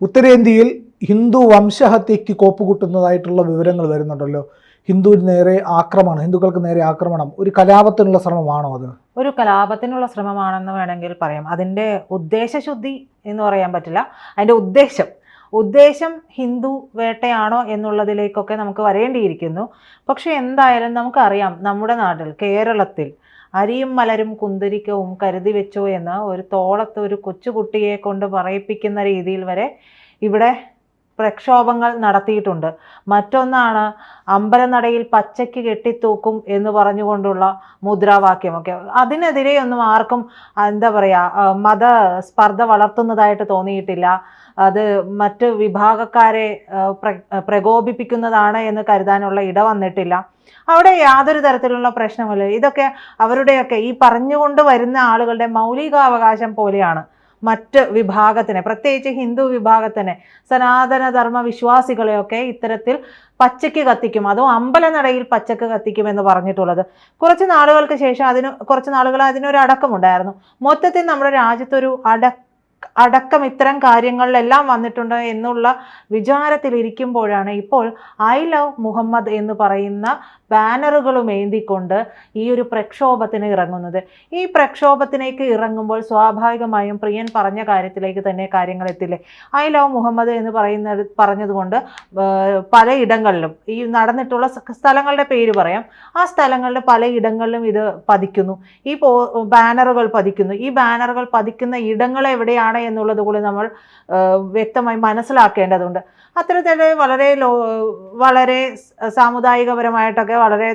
ഉത്തരേന്ത്യയിൽ ഹിന്ദു വംശഹത്യയ്ക്ക് കോപ്പുകൂട്ടുന്നതായിട്ടുള്ള വിവരങ്ങൾ വരുന്നുണ്ടല്ലോ. ഹിന്ദുവിന് നേരെ ആക്രമണം ഹിന്ദുക്കൾക്ക് നേരെ ആക്രമണം ഒരു കലാപത്തിനുള്ള ശ്രമമാണോ അത്? ഒരു കലാപത്തിനുള്ള ശ്രമമാണെന്ന് വേണമെങ്കിൽ പറയാം. അതിന്റെ ഉദ്ദേശശുദ്ധി എന്ന് പറയാൻ പറ്റില്ല. അതിന്റെ ഉദ്ദേശം ഉദ്ദേശം ഹിന്ദു വേട്ടയാണോ എന്നുള്ളതിലേക്കൊക്കെ നമുക്ക് വരേണ്ടിയിരിക്കുന്നു. പക്ഷേ എന്തായാലും നമുക്കറിയാം നമ്മുടെ നാട്ടിൽ കേരളത്തിൽ അരിയും മലരും കുന്തിരിക്കവും കരുതി വെച്ചോ എന്ന് ഒരു തോളത്ത് ഒരു കൊച്ചുകുട്ടിയെ കൊണ്ട് പറയിപ്പിക്കുന്ന രീതിയിൽ വരെ ഇവിടെ പ്രക്ഷോഭങ്ങൾ നടത്തിയിട്ടുണ്ട്. മറ്റൊന്നാണ് അമ്പലനടയിൽ പച്ചയ്ക്ക് കെട്ടിത്തൂക്കും എന്ന് പറഞ്ഞുകൊണ്ടുള്ള മുദ്രാവാക്യമൊക്കെ. അതിനെതിരെയൊന്നും ആർക്കും എന്താ പറയുക മത സ്പർദ്ധ വളർത്തുന്നതായിട്ട് തോന്നിയിട്ടില്ല. അത് മറ്റ് വിഭാഗക്കാരെ പ്ര- പ്രകോപിപ്പിക്കുന്നതാണ് എന്ന് കരുതാനുള്ള ഇട വന്നിട്ടില്ല. അവിടെ യാതൊരു തരത്തിലുള്ള പ്രശ്നമില്ല ഇതൊക്കെ അവരുടെയൊക്കെ ഈ പറഞ്ഞുകൊണ്ട് വരുന്ന ആളുകളുടെ മൗലികാവകാശം പോലെയാണ്. മറ്റ് വിഭാഗത്തിനെ പ്രത്യേകിച്ച് ഹിന്ദു വിഭാഗത്തിനെ സനാതനധർമ്മ വിശ്വാസികളെയൊക്കെ ഇത്തരത്തിൽ പച്ചയ്ക്ക് കത്തിക്കും. അതും അമ്പലനടയിൽ പച്ചക്ക് കത്തിക്കും എന്ന് പറഞ്ഞിട്ടുള്ളത്. കുറച്ച് നാളുകൾക്ക് ശേഷം അതിന് കുറച്ച് നാളുകൾ അതിനൊരു അടക്കമുണ്ടായിരുന്നു മൊത്തത്തിൽ നമ്മുടെ രാജ്യത്തൊരു അട അടക്കം ഇത്തരം കാര്യങ്ങളിലെല്ലാം വന്നിട്ടുണ്ട് എന്നുള്ള വിചാരത്തിലിരിക്കുമ്പോഴാണ് ഇപ്പോൾ ഐ ലവ് മുഹമ്മദ് എന്ന് പറയുന്ന ബാനറുകളും ഏന്തിക്കൊണ്ട് ഈ ഒരു പ്രക്ഷോഭത്തിന് ഇറങ്ങുന്നത്. ഈ പ്രക്ഷോഭത്തിലേക്ക് ഇറങ്ങുമ്പോൾ സ്വാഭാവികമായും പ്രിയൻ പറഞ്ഞ കാര്യത്തിലേക്ക് തന്നെ കാര്യങ്ങൾ എത്തില്ലേ ഐ ലവ് മുഹമ്മദ് എന്ന് പറയുന്ന പറഞ്ഞതുകൊണ്ട് പലയിടങ്ങളിലും ഈ നടന്നിട്ടുള്ള സ്ഥലങ്ങളുടെ പേര് പറയാം. ആ സ്ഥലങ്ങളുടെ പലയിടങ്ങളിലും ഇത് പതിക്കുന്നു. ഈ ബാനറുകൾ പതിക്കുന്നു. ഈ ബാനറുകൾ പതിക്കുന്ന ഇടങ്ങൾ എവിടെയാണ് എന്നുള്ളത് കൂടി നമ്മൾ വ്യക്തമായി മനസ്സിലാക്കേണ്ടതുണ്ട്. അത്തരത്തിൽ വളരെ ലോ വളരെ സാമുദായികപരമായിട്ടൊക്കെ വളരെ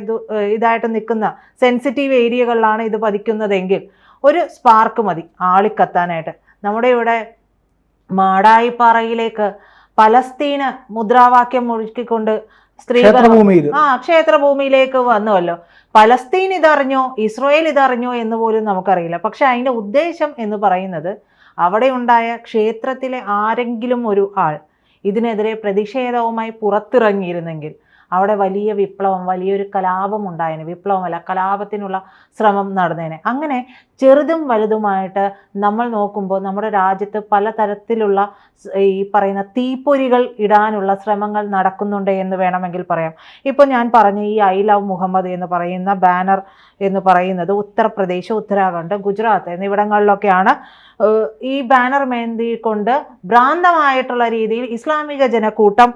ഇതായിട്ട് നിൽക്കുന്ന സെൻസിറ്റീവ് ഏരിയകളിലാണ് ഇത് പതിക്കുന്നതെങ്കിൽ ഒരു സ്പാർക്ക് മതി ആളിക്കത്താനായിട്ട്. നമ്മുടെ ഇവിടെ മാടായിപ്പാറയിലേക്ക് പലസ്തീന് മുദ്രാവാക്യം മുഴുക്കിക്കൊണ്ട് സ്ത്രീകൾ ആ ക്ഷേത്രഭൂമിയിലേക്ക് വന്നുവല്ലോ. പലസ്തീൻ ഇതറിഞ്ഞോ ഇസ്രയേൽ ഇതറിഞ്ഞോ എന്ന് പോലും നമുക്കറിയില്ല. പക്ഷെ അതിന്റെ ഉദ്ദേശം എന്ന് പറയുന്നത് അവിടെ ഉണ്ടായ ക്ഷേത്രത്തിലെ ആരെങ്കിലും ഒരു ആൾ ഇതിനെതിരെ പ്രതിഷേധവുമായി പുറത്തിറങ്ങിയിരുന്നെങ്കിൽ അവിടെ വലിയ വിപ്ലവം വലിയൊരു കലാപം ഉണ്ടായേനെ. വിപ്ലവമല്ല കലാപത്തിനുള്ള ശ്രമം നടന്നേനെ. അങ്ങനെ ചെറുതും വലുതുമായിട്ട് നമ്മൾ നോക്കുമ്പോൾ നമ്മുടെ രാജ്യത്ത് പലതരത്തിലുള്ള ഈ പറയുന്ന തീപ്പൊരികൾ ഇടാനുള്ള ശ്രമങ്ങൾ നടക്കുന്നുണ്ട് എന്ന് വേണമെങ്കിൽ പറയാം. ഇപ്പോൾ ഞാൻ പറഞ്ഞ ഈ ഐ ലവ് മുഹമ്മദ് എന്ന് പറയുന്ന ബാനർ എന്ന് പറയുന്നത് ഉത്തർപ്രദേശ് ഉത്തരാഖണ്ഡ് ഗുജറാത്ത് എന്നിവിടങ്ങളിലൊക്കെയാണ്. ഈ ബാനർ മേന്തി കൊണ്ട് ഭ്രാന്തമായിട്ടുള്ള രീതിയിൽ ഇസ്ലാമിക ജനക്കൂട്ടം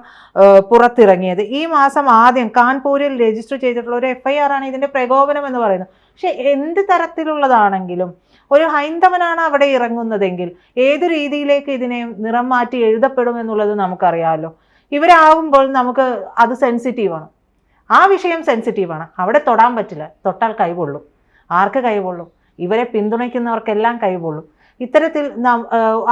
പുറത്തിറങ്ങിയത്. ഈ മാസം ആദ്യം കാൺപൂരിൽ രജിസ്റ്റർ ചെയ്തിട്ടുള്ള ഒരു എഫ് ഐ ആർ ആണ് ഇതിന്റെ പ്രകോപനം എന്ന് പറയുന്നത്. പക്ഷെ എന്ത് തരത്തിലുള്ളതാണെങ്കിലും ഒരു ഹൈന്ദവനാണ് അവിടെ ഇറങ്ങുന്നതെങ്കിൽ ഏത് രീതിയിലേക്ക് ഇതിനെ നിറം മാറ്റി എഴുതപ്പെടും എന്നുള്ളത് നമുക്കറിയാമല്ലോ ഇവരാകുമ്പോൾ നമുക്ക് അത് സെൻസിറ്റീവാണ് ആ വിഷയം സെൻസിറ്റീവാണ് അവിടെ തൊടാൻ പറ്റില്ല. തൊട്ടാൽ കൈവൊള്ളും ആർക്ക് കൈവൊള്ളും ഇവരെ പിന്തുണയ്ക്കുന്നവർക്കെല്ലാം കൈവൊള്ളും ഇത്തരത്തിൽ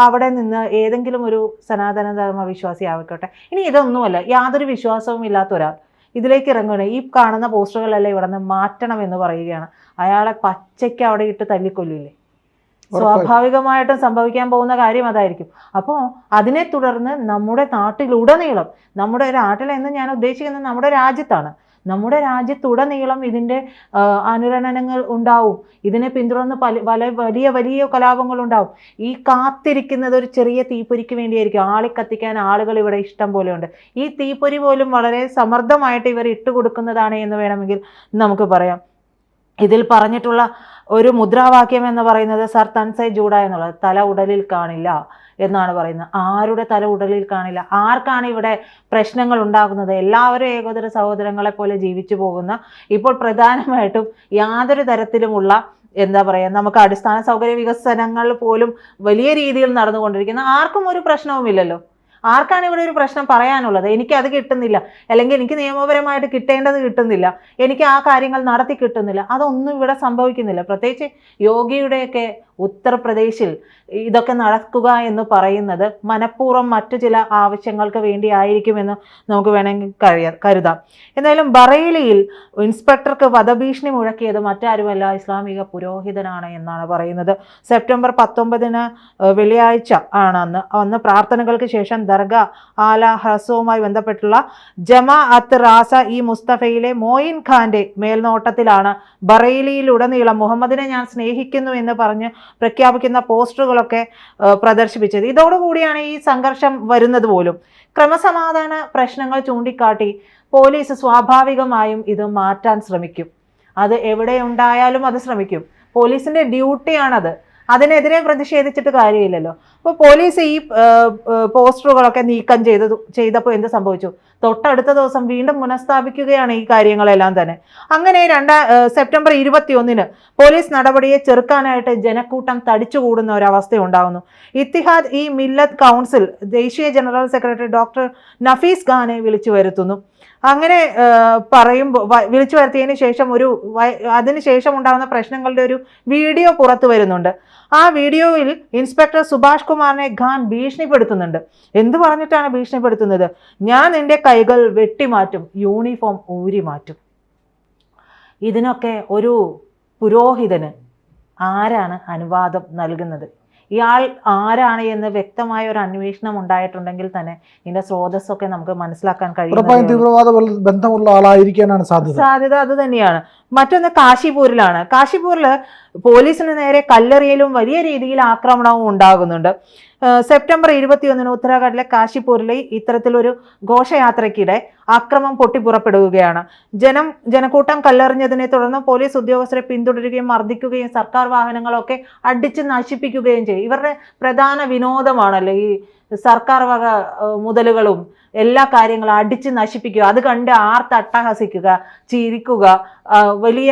അവിടെ നിന്ന് ഏതെങ്കിലും ഒരു സനാതന ധർമ്മ വിശ്വാസി ആയിക്കോട്ടെ. ഇനി ഇതൊന്നുമല്ല. യാതൊരു വിശ്വാസവും ഇല്ലാത്ത ഒരാൾ. ഇതിലേക്ക് ഇറങ്ങുകയാണ്. ഈ കാണുന്ന പോസ്റ്ററുകളെല്ലാം ഇവിടെ നിന്ന് മാറ്റണം എന്ന് പറയുകയാണ്. അയാളെ പച്ചയ്ക്ക് അവിടെ ഇട്ട് തല്ലിക്കൊല്ലില്ലേ? സ്വാഭാവികമായിട്ടും സംഭവിക്കാൻ പോകുന്ന കാര്യം അതായിരിക്കും. അപ്പോൾ അതിനെ തുടർന്ന് നമ്മുടെ നാട്ടിലുടനീളം നമ്മുടെ നാട്ടിലെന്ന് ഞാൻ ഉദ്ദേശിക്കുന്നത് നമ്മുടെ രാജ്യത്താണ്. നമ്മുടെ രാജ്യത്തുടനീളം ഇതിന്റെ അനുരണനങ്ങൾ ഉണ്ടാവും. ഇതിനെ പിന്തുടർന്ന് പല പല വലിയ വലിയ കലാപങ്ങൾ ഉണ്ടാവും. ഈ കാത്തിരിക്കുന്നത് ഒരു ചെറിയ തീപ്പൊരിക്ക് വേണ്ടിയായിരിക്കും. ആളെ കത്തിക്കാൻ ആളുകൾ ഇവിടെ ഇഷ്ടം പോലെയുണ്ട് ഈ തീപ്പൊരി പോലും വളരെ സമർത്ഥമായിട്ട് ഇവർ ഇട്ടുകൊടുക്കുന്നതാണ് എന്ന് വേണമെങ്കിൽ നമുക്ക് പറയാം. ഇതിൽ പറഞ്ഞിട്ടുള്ള ഒരു മുദ്രാവാക്യം എന്ന് പറയുന്നത് സർ തൻസൈ ജൂഡ എന്നുള്ളത്. തല ഉടലിൽ കാണില്ല. എന്നാണ് പറയുന്നത്. ആരുടെ തല ഉടലിൽ കാണില്ല. ആർക്കാണ് ഇവിടെ പ്രശ്നങ്ങൾ ഉണ്ടാകുന്നത്? എല്ലാവരും ഏകോദര സഹോദരങ്ങളെ പോലെ ജീവിച്ചു പോകുന്ന ഇപ്പോൾ പ്രധാനമായിട്ടും യാതൊരു തരത്തിലുമുള്ള എന്താ പറയുക നമുക്ക് അടിസ്ഥാന സൗകര്യ വികസനങ്ങൾ പോലും വലിയ രീതിയിൽ നടന്നുകൊണ്ടിരിക്കുന്ന ആർക്കും ഒരു പ്രശ്നവുമില്ലല്ലോ. ആർക്കാണ് ഇവിടെ ഒരു പ്രശ്നം പറയാനുള്ളത്? എനിക്ക് അത് കിട്ടുന്നില്ല. അല്ലെങ്കിൽ എനിക്ക് നിയമപരമായിട്ട് കിട്ടേണ്ടത് കിട്ടുന്നില്ല. എനിക്ക് ആ കാര്യങ്ങൾ നടത്തി കിട്ടുന്നില്ല. അതൊന്നും ഇവിടെ സംഭവിക്കുന്നില്ല. പ്രത്യേകിച്ച് യോഗിയുടെയൊക്കെ ഉത്തർപ്രദേശിൽ ഇതൊക്കെ നടക്കുക എന്ന് പറയുന്നത് മനഃപൂർവം മറ്റു ചില ആവശ്യങ്ങൾക്ക് വേണ്ടി ആയിരിക്കുമെന്ന് നമുക്ക് വേണമെങ്കിൽ കഴിയ കരുതാം. എന്തായാലും ബറേലിയിൽ ഇൻസ്പെക്ടർക്ക് വധഭീഷണി മുഴക്കിയത് മറ്റാരുമല്ല ഇസ്ലാമിക പുരോഹിതനാണ് എന്നാണ് പറയുന്നത്. സെപ്റ്റംബർ പത്തൊമ്പതിന് വെള്ളിയാഴ്ച ആണ് അന്ന്. അന്ന് പ്രാർത്ഥനകൾക്ക് ശേഷം ദർഗ ആല ഹ്രസ്വവുമായി ബന്ധപ്പെട്ടുള്ള ജമാ അത്ത് റാസ ഇ മുസ്തഫയിലെ മോയിൻ ഖാന്റെ മേൽനോട്ടത്തിലാണ് ബറേലിയിലുടനീളം മുഹമ്മദിനെ ഞാൻ സ്നേഹിക്കുന്നു എന്ന് പറഞ്ഞ് പ്രഖ്യാപിക്കുന്ന പോസ്റ്ററുകളൊക്കെ പ്രദർശിപ്പിച്ചത്. ഇതോടുകൂടിയാണ് ഈ സംഘർഷം വരുന്നത് പോലും. ക്രമസമാധാന പ്രശ്നങ്ങൾ ചൂണ്ടിക്കാട്ടി പോലീസ് സ്വാഭാവികമായും ഇത് മാറ്റാൻ ശ്രമിക്കും. അത് എവിടെ ഉണ്ടായാലും അത് ശ്രമിക്കും. പോലീസിന്റെ ഡ്യൂട്ടിയാണത്. അതിനെതിരെ പ്രതിഷേധിച്ചിട്ട് കാര്യമില്ലല്ലോ. അപ്പോൾ പോലീസ് ഈ പോസ്റ്ററുകളൊക്കെ നീക്കം ചെയ്തത് ചെയ്തപ്പോൾ എന്ത് സംഭവിച്ചു? തൊട്ടടുത്ത ദിവസം വീണ്ടും പുനഃസ്ഥാപിക്കുകയാണ് ഈ കാര്യങ്ങളെല്ലാം തന്നെ. അങ്ങനെ രണ്ട സെപ്റ്റംബർ ഇരുപത്തി ഒന്നിന് പോലീസ് നടപടിയെ ചെറുക്കാനായിട്ട് ജനക്കൂട്ടം തടിച്ചുകൂടുന്ന ഒരവസ്ഥ ഉണ്ടാകുന്നു ഇത്തിഹാദ് ഈ മില്ലത്ത് കൗൺസിൽ ദേശീയ ജനറൽ സെക്രട്ടറി ഡോക്ടർ നഫീസ് ഖാനെ വിളിച്ചു വരുത്തുന്നു. അങ്ങനെ പറയുമ്പോൾ വിളിച്ചു വരുത്തിയതിന് ശേഷം ഒരു അതിനുശേഷം അതിന് ശേഷം ഉണ്ടാകുന്ന പ്രശ്നങ്ങളുടെ ഒരു വീഡിയോ പുറത്തു വരുന്നുണ്ട്. ആ വീഡിയോയിൽ ഇൻസ്പെക്ടർ സുഭാഷ് കുമാറിനെ ഖാൻ ഭീഷണിപ്പെടുത്തുന്നുണ്ട്. എന്ത് പറഞ്ഞിട്ടാണ് ഭീഷണിപ്പെടുത്തുന്നത്? ഞാൻ നിന്റെ കൈകൾ വെട്ടിമാറ്റും യൂണിഫോം ഊരി മാറ്റും ഇതിനൊക്കെ ഒരു പുരോഹിതന് ആരാണ് അനുവാദം നൽകുന്നത്? ഇയാൾ ആരാണ് എന്ന് വ്യക്തമായ ഒരു അന്വേഷണം ഉണ്ടായിട്ടുണ്ടെങ്കിൽ തന്നെ ഇതിന്റെ സ്രോതസ്സൊക്കെ നമുക്ക് മനസ്സിലാക്കാൻ കഴിയും തീവ്രവാദ ബന്ധമുള്ള ആളായിരിക്കാനാണ് സാധ്യത. സാധ്യത അത് തന്നെയാണ്. മറ്റൊന്ന് കാശിപൂരിലാണ്. കാശിപൂരിൽ പോലീസിന് നേരെ കല്ലെറിയലും വലിയ രീതിയിൽ ആക്രമണവും ഉണ്ടാകുന്നുണ്ട്. സെപ്റ്റംബർ ഇരുപത്തിയൊന്നിന് ഉത്തരാഖണ്ഡിലെ കാശിപൂരിലെ ഇത്തരത്തിലൊരു ഘോഷയാത്രയ്ക്കിടെ അക്രമം പൊട്ടിപ്പുറപ്പെടുകയാണ്. ജനം ജനക്കൂട്ടം കല്ലെറിഞ്ഞതിനെ തുടർന്ന് പോലീസ് ഉദ്യോഗസ്ഥരെ പിന്തുടരുകയും മർദ്ദിക്കുകയും സർക്കാർ വാഹനങ്ങളൊക്കെ അടിച്ച് നശിപ്പിക്കുകയും ചെയ്യും. ഇവരുടെ പ്രധാന വിനോദമാണല്ലോ ഈ സർക്കാർ വക മുതലുകളും എല്ലാ കാര്യങ്ങളും അടിച്ച് നശിപ്പിക്കുക. അത് കണ്ട് ആർത്തട്ടഹസിക്കുക ചിരിക്കുക വലിയ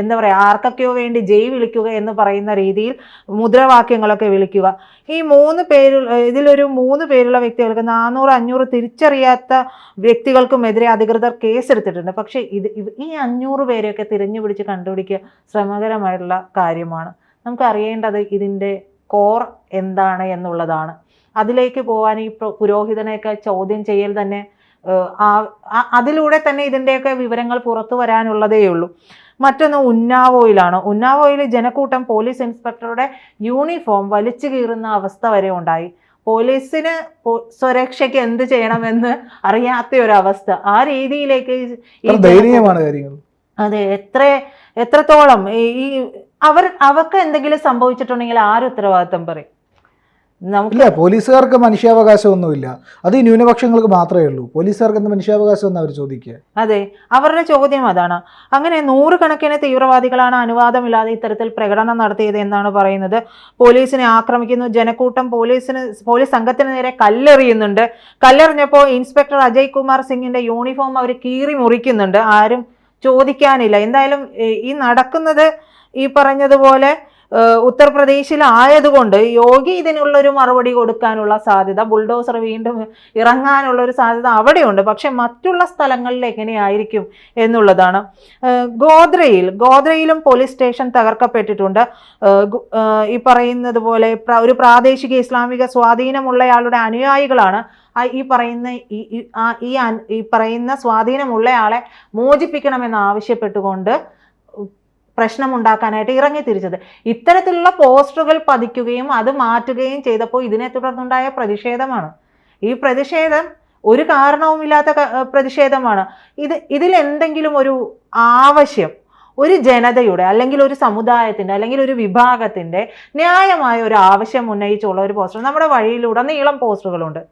എന്താ പറയുക ആർക്കൊക്കെയോ വേണ്ടി ജയ് വിളിക്കുക എന്ന് പറയുന്ന രീതിയിൽ മുദ്രാവാക്യങ്ങളൊക്കെ വിളിക്കുക. ഈ മൂന്ന് പേര് ഇതിലൊരു മൂന്ന് പേരുള്ള വ്യക്തികൾക്ക് നാനൂറ് അഞ്ഞൂറ് തിരിച്ചറിയാത്ത വ്യക്തികൾക്കുമെതിരെ അധികൃതർ കേസെടുത്തിട്ടുണ്ട്. പക്ഷേ ഇത് ഈ അഞ്ഞൂറ് പേരെയൊക്കെ തിരഞ്ഞു പിടിച്ച് കണ്ടുപിടിക്കുക ശ്രമകരമായിട്ടുള്ള കാര്യമാണ്. നമുക്ക് അറിയേണ്ടത് ഇതിന്റെ കോർ എന്താണ് എന്നുള്ളതാണ്. അതിലേക്ക് പോകാൻ ഈ പ്ര- പുരോഹിതനെയൊക്കെ ചോദ്യം ചെയ്യൽ തന്നെ അതിലൂടെ തന്നെ ഇതിന്റെയൊക്കെ വിവരങ്ങൾ പുറത്തു വരാനുള്ളതേ ഉള്ളൂ. മറ്റൊന്ന് ഉന്നാവോയിലാണ് ഉന്നാവോയിൽ ജനക്കൂട്ടം പോലീസ് ഇൻസ്പെക്ടറുടെ യൂണിഫോം വലിച്ചു കീറുന്ന അവസ്ഥ വരെ ഉണ്ടായി. പോലീസിന് സുരക്ഷയ്ക്ക് എന്ത് ചെയ്യണമെന്ന് അറിയാത്ത ഒരു അവസ്ഥ ആ രീതിയിലേക്ക് അതെ എത്ര എത്രത്തോളം ഈ- അവർ അവർക്ക് എന്തെങ്കിലും സംഭവിച്ചിട്ടുണ്ടെങ്കിൽ ആര് ഉത്തരവാദിത്തം പറയും? ഇല്ല പോലീസുകാർക്ക് മനുഷ്യാവകാശമൊന്നുമില്ല. അത് ഈ ന്യൂനപക്ഷങ്ങൾക്ക് മാത്രമേ ഉള്ളൂ. പോലീസുകാർക്ക് എന്ത് മനുഷ്യാവകാശം എന്ന് അവർ ചോദിക്കുക? അതെ അവരുടെ ചോദ്യം അതാണ്. അങ്ങനെ നൂറുകണക്കിന് തീവ്രവാദികളാണ് അനുവാദമില്ലാതെ ഇത്തരത്തിൽ പ്രകടനം നടത്തിയത് എന്നാണ് പറയുന്നത്. പോലീസിനെ ആക്രമിക്കുന്നു. ജനക്കൂട്ടം പോലീസിന് പോലീസ് സംഘത്തിന് നേരെ കല്ലെറിയുന്നുണ്ട്. കല്ലെറിഞ്ഞപ്പോൾ ഇൻസ്പെക്ടർ അജയ് കുമാർ സിംഗിന്റെ യൂണിഫോം അവർ കീറി മുറിക്കുന്നുണ്ട്. ആരും ചോദിക്കാനില്ല. എന്തായാലും ഈ നടക്കുന്നത് ഈ പറഞ്ഞതുപോലെ ഉത്തർപ്രദേശിലായതുകൊണ്ട് യോഗി ഇതിനുള്ളൊരു മറുപടി കൊടുക്കാനുള്ള സാധ്യത ബുൾഡോസർ വീണ്ടും ഇറങ്ങാനുള്ള ഒരു സാധ്യത അവിടെയുണ്ട്. പക്ഷെ മറ്റുള്ള സ്ഥലങ്ങളിൽ എങ്ങനെയായിരിക്കും എന്നുള്ളതാണ്. ഗോദ്രയിൽ ഗോദ്രയിലും പോലീസ് സ്റ്റേഷൻ തകർക്കപ്പെട്ടിട്ടുണ്ട്. ഈ പറയുന്നത് പോലെ ഒരു പ്രാദേശിക ഇസ്ലാമിക സ്വാധീനമുള്ളയാളുടെ അനുയായികളാണ് ഈ പറയുന്ന ഈ പറയുന്ന സ്വാധീനമുള്ളയാളെ മോചിപ്പിക്കണമെന്ന് ആവശ്യപ്പെട്ടുകൊണ്ട് പ്രശ്നമുണ്ടാക്കാനായിട്ട് ഇറങ്ങി തിരിച്ചത്. ഇത്തരത്തിലുള്ള പോസ്റ്ററുകൾ പതിക്കുകയും അത് മാറ്റുകയും ചെയ്തപ്പോൾ ഇതിനെ തുടർന്നുണ്ടായ പ്രതിഷേധമാണ്. ഈ പ്രതിഷേധം ഒരു കാരണവുമില്ലാത്ത പ്രതിഷേധമാണ്. ഇത് ഇതിൽ എന്തെങ്കിലും ഒരു ആവശ്യം ഒരു ജനതയുടെ അല്ലെങ്കിൽ ഒരു സമുദായത്തിന്റെ അല്ലെങ്കിൽ ഒരു വിഭാഗത്തിന്റെ ന്യായമായ ഒരു ആവശ്യം ഉന്നയിച്ചുള്ള ഒരു പോസ്റ്റർ നമ്മുടെ വഴിയിലൂടെ നീളം പോസ്റ്ററുകളുണ്ട്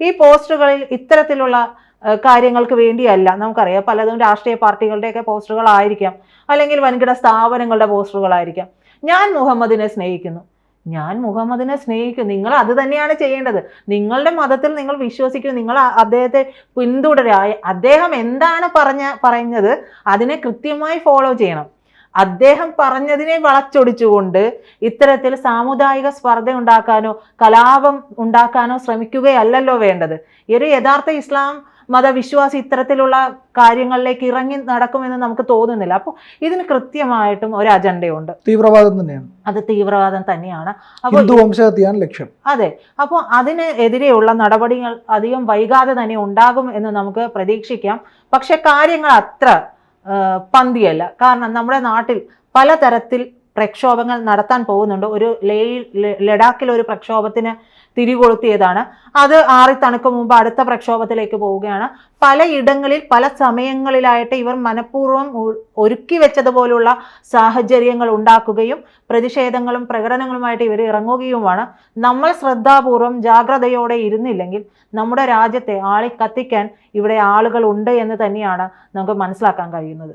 ഈ പോസ്റ്ററുകളിൽ ഇത്തരത്തിലുള്ള കാര്യങ്ങൾക്ക് വേണ്ടിയല്ല. നമുക്കറിയാം പലതും രാഷ്ട്രീയ പാർട്ടികളുടെയൊക്കെ പോസ്റ്ററുകളായിരിക്കാം. അല്ലെങ്കിൽ വൻകിട സ്ഥാപനങ്ങളുടെ പോസ്റ്ററുകളായിരിക്കാം. ഞാൻ മുഹമ്മദിനെ സ്നേഹിക്കുന്നു. ഞാൻ മുഹമ്മദിനെ സ്നേഹിക്കും നിങ്ങൾ അത് തന്നെയാണ് ചെയ്യേണ്ടത്. നിങ്ങളുടെ മതത്തിൽ നിങ്ങൾ വിശ്വസിക്കും നിങ്ങൾ അദ്ദേഹത്തെ പിന്തുടരുക അദ്ദേഹം എന്താണ് പറഞ്ഞ പറയുന്നത് അതിനെ കൃത്യമായി ഫോളോ ചെയ്യണം. അദ്ദേഹം പറഞ്ഞതിനെ വളച്ചൊടിച്ചുകൊണ്ട് ഇത്തരത്തിൽ സാമുദായിക സ്പർദ്ധ ഉണ്ടാക്കാനോ കലാപം ഉണ്ടാക്കാനോ ശ്രമിക്കുകയല്ലല്ലോ വേണ്ടത്. ഈ ഒരു യഥാർത്ഥ ഇസ്ലാം മതവിശ്വാസി ഇത്തരത്തിലുള്ള കാര്യങ്ങളിലേക്ക് ഇറങ്ങി നടക്കുമെന്ന് നമുക്ക് തോന്നുന്നില്ല. അപ്പോൾ ഇതിന് കൃത്യമായിട്ടും ഒരു അജണ്ടയുണ്ട്. തീവ്രവാദം തന്നെയാണ്. അത് തീവ്രവാദം തന്നെയാണ്. അപ്പോൾ ലക്ഷ്യം. അതെ. അപ്പോൾ അതിന് എതിരെയുള്ള നടപടികൾ അധികം വൈകാതെ തന്നെ ഉണ്ടാകും എന്ന് നമുക്ക് പ്രതീക്ഷിക്കാം. പക്ഷെ കാര്യങ്ങൾ അത്ര പന്തിയല്ല. കാരണം നമ്മുടെ നാട്ടിൽ പലതരത്തിൽ പ്രക്ഷോഭങ്ങൾ നടത്താൻ പോകുന്നുണ്ട്. ഒരു ലേ ലഡാക്കിൽ ഒരു പ്രക്ഷോഭത്തിന് തിരികൊളുത്തിയതാണ്. അത് ആറി തണുക്ക് മുമ്പ് അടുത്ത പ്രക്ഷോഭത്തിലേക്ക് പോവുകയാണ്. പലയിടങ്ങളിൽ പല സമയങ്ങളിലായിട്ട് ഇവർ മനഃപൂർവം ഒരുക്കി വെച്ചതുപോലുള്ള സാഹചര്യങ്ങൾ ഉണ്ടാക്കുകയും പ്രതിഷേധങ്ങളും പ്രകടനങ്ങളുമായിട്ട് ഇവർ ഇറങ്ങുകയുമാണ്. നമ്മൾ ശ്രദ്ധാപൂർവം ജാഗ്രതയോടെ ഇരുന്നില്ലെങ്കിൽ നമ്മുടെ രാജ്യത്തെ ആളി കത്തിക്കാൻ ഇവിടെ ആളുകൾ ഉണ്ട് എന്ന് തന്നെയാണ് നമുക്ക് മനസ്സിലാക്കാൻ കഴിയുന്നത്.